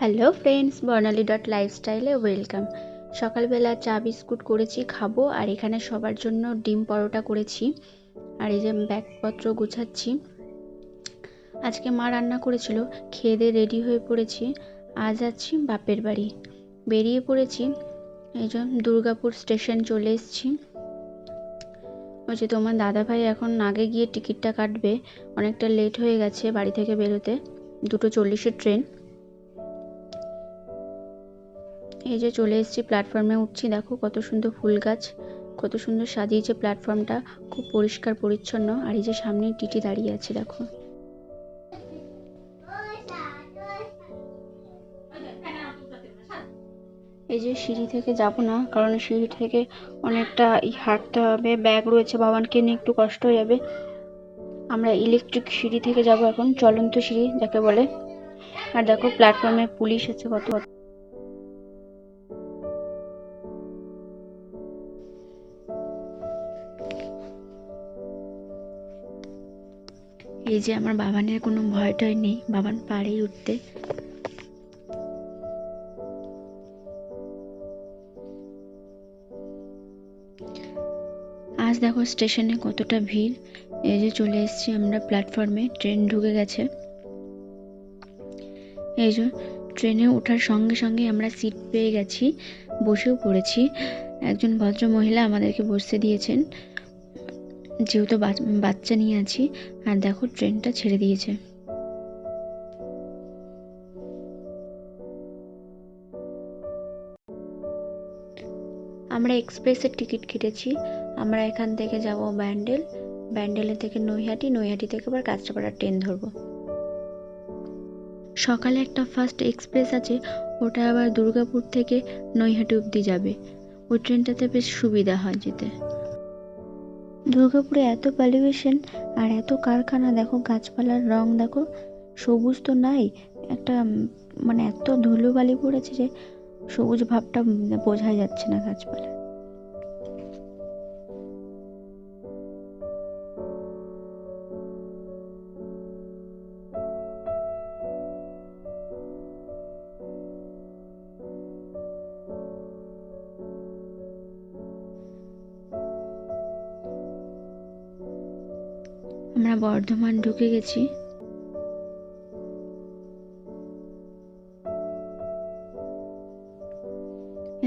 Hello friends Barnali dot লাইফস্টাইলে welcome সকালবেলা চা বিস্কুট করেছি, খাব, আর এখানে সবার জন্য ডিম পরোটা করেছি। আর এই যে ব্যাগপত্র গুছাচ্ছি। আজকে মা রান্না করেছিল, খেয়ে দিয়ে রেডি হয়ে পড়েছি। আজ যাচ্ছি বাপের বাড়ি। বেরিয়ে পড়েছি, এই যে দুর্গাপুর স্টেশন চলে এসেছি। বলছি তোমার দাদাভাই এখন আগে গিয়ে টিকিটটা কাটবে, অনেকটা লেট হয়ে গেছে বাড়ি থেকে বেরোতে। দুটো চল্লিশের ট্রেন এই যে চলে এসেছি প্ল্যাটফর্মে উঠছি, দেখো কত সুন্দর ফুল গাছ, কত সুন্দর সাজিয়েছে প্ল্যাটফর্মটা খুব পরিষ্কার, পরিচ্ছন্ন, আর এই যে সামনে টিটি দাঁড়িয়ে আছে, দেখো। এই যে সিঁড়ি থেকে যাব না, কারণ সিঁড়ি থেকে অনেকটা হাঁটতে হবে ব্যাগ রয়েছে, বাবানকে নিয়ে একটু কষ্ট হয়ে যাবে। আমরা ইলেকট্রিক সিঁড়ি থেকে যাব এখন, চলন্ত সিঁড়ি, যাকে বলে। আর দেখো প্ল্যাটফর্মে পুলিশ আছে কত। এই যে আমার বাবানের কোনো ভয় টয় নেই, বাবান পারেই উঠতে। আজ দেখো স্টেশনে কতটা ভিড়। এই যে চলে এসেছি আমরা প্ল্যাটফর্মে, ট্রেন ঢুকে গেছে। এই যে ট্রেনে ওঠার সঙ্গে সঙ্গে আমরা সিট পেয়ে গেছি, বসেও পড়েছি। একজন ভদ্র মহিলা আমাদেরকে বসতে দিয়েছেন। যেহেতু বাচ্চা নিয়ে আছি, আর দেখো ট্রেনটা ছেড়ে দিয়েছে। আমরা এক্সপ্রেসের টিকিট কেটেছি। আমরা এখান থেকে যাব ব্যান্ডেল। ব্যান্ডেলের থেকে নৈহাটি নৈহাটি থেকে আবার কাঁচরাপাড়ার ট্রেন ধরবো। সকালে একটা ফার্স্ট এক্সপ্রেস আছে, ওটা আবার দুর্গাপুর থেকে নৈহাটি অবধি যাবে। ওই ট্রেনটাতে বেশ সুবিধা হয় যেতে। দুর্গাপুরে এত পলিউশন আর এত কারখানা, দেখো গাছপালার রং, দেখো সবুজ তো নাই, একটা মানে এত ধুলোবালি পড়েছে যে সবুজ ভাবটা বোঝাই যাচ্ছে না গাছপালা আমরা বর্ধমান ঢুকে গেছি।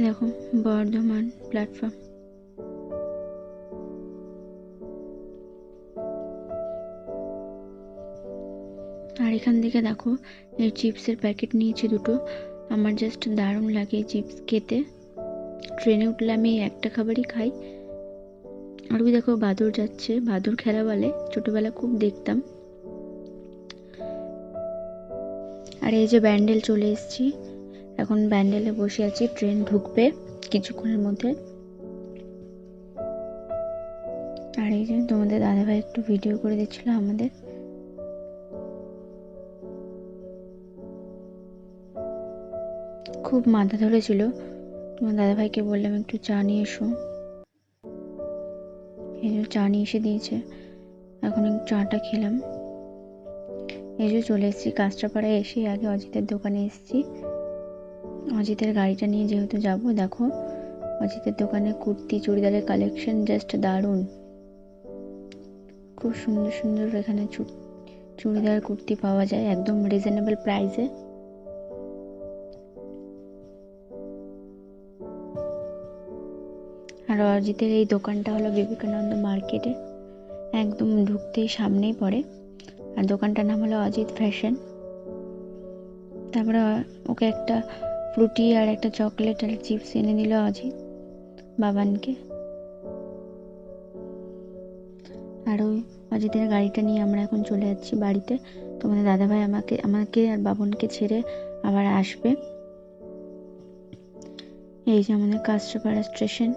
দেখো, বর্ধমান প্ল্যাটফর্ম আর এখান থেকে দেখো, এই চিপসের প্যাকেট নিয়েছি দুটো। আমার জাস্ট দারুণ লাগে চিপস খেতে। ট্রেনে উঠলে আমি একটা খাবারই খাই। আর ওই দেখো, বাদর যাচ্ছে। বাদর খেলা বলে, ছোটবেলা খুব দেখতাম। আর এই যে ব্যান্ডেল চলে এসেছি। এখন ব্যান্ডেলে বসে আছি, ট্রেন ঢুকবে কিছুক্ষণের মধ্যে। আর এই যে তোমাদের দাদাভাই একটু ভিডিও করে দিচ্ছিল আমাদের। খুব মাথা ধরেছিল। তোমার দাদাভাইকে বললাম, একটু চা নিয়ে এসো। যে চা নিয়ে এসে দিয়েছে। এখন চাটা খেলাম। যে চলে এসেছি কাঁচরাপাড়ায় এসে আগে অজিতের দোকানে এসেছি। অজিতের গাড়িটা নিয়ে যেহেতু যাব, দেখো, অজিতের দোকানে কুর্তি, চুড়িদারের কালেকশন জাস্ট দারুণ। খুব সুন্দর সুন্দর এখানে চুড়িদার, কুর্তি পাওয়া যায় একদম রিজনেবল প্রাইসে আর অরিজিতের এই দোকানটা হলো বিবেকানন্দ মার্কেটে। একদম ঢুকতেই সামনেই পড়ে। আর দোকানটার নাম হলো অজিত ফ্যাশন। তারপরে ওকে একটা ফ্রুটি আর একটা চকলেট আর চিপস এনে দিল অজিত বাবানকে। আর ওই অজিতের গাড়িটা নিয়ে আমরা এখন চলে যাচ্ছি বাড়িতে। তোমাদের দাদাভাই আমাকে আমাকে আর বাবনকে ছেড়ে আবার আসবে। এই যে আমাদের কাস্টপাড়া স্টেশন।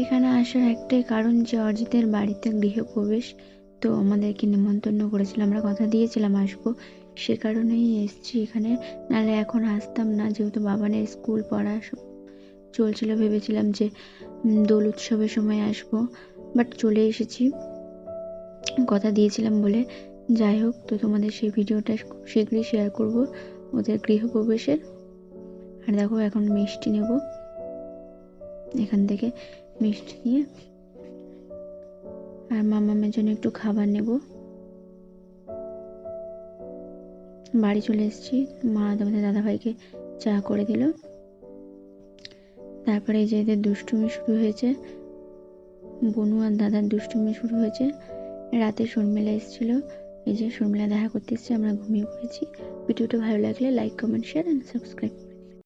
এখানে আসার একটাই কারণ যে অরিজিতের বাড়িতে গৃহপ্রবেশ। তো আমাদেরকে নিমন্ত্রণ করেছিল, আমরা কথা দিয়েছিলাম আসব। সে কারণেই এসছি এখানে। নাহলে এখন আসতাম না, যেহেতু বাবা বাবানের স্কুল পড়া চলছিল, ভেবেছিলাম যে দোল উৎসবের সময় আসব। বাট চলে এসেছি। কথা দিয়েছিলাম বলে। যাই হোক, তো তোমাদের সেই ভিডিওটা খুব শীঘ্রই শেয়ার করব ওদের গৃহপ্রবেশের। আর দেখো, এখন মিষ্টি নেব এখান থেকে। মিষ্টি নিয়ে। আর মামামের জন্য একটু খাবার নেব। বাড়ি চলে এসেছি। মা তোমাদের দাদাভাইকে চা করে দিল। তারপরে এই যে এদের দুষ্টুমি শুরু হয়েছে। বনু আর দাদার দুষ্টুমি শুরু হয়েছে। রাতে শর্মিলা এসেছিল। এই যে শর্মিলা দেখা করতে এসেছে, আমরা ঘুমিয়ে পড়েছি। ভিডিওটা ভালো লাগলে like comment share and subscribe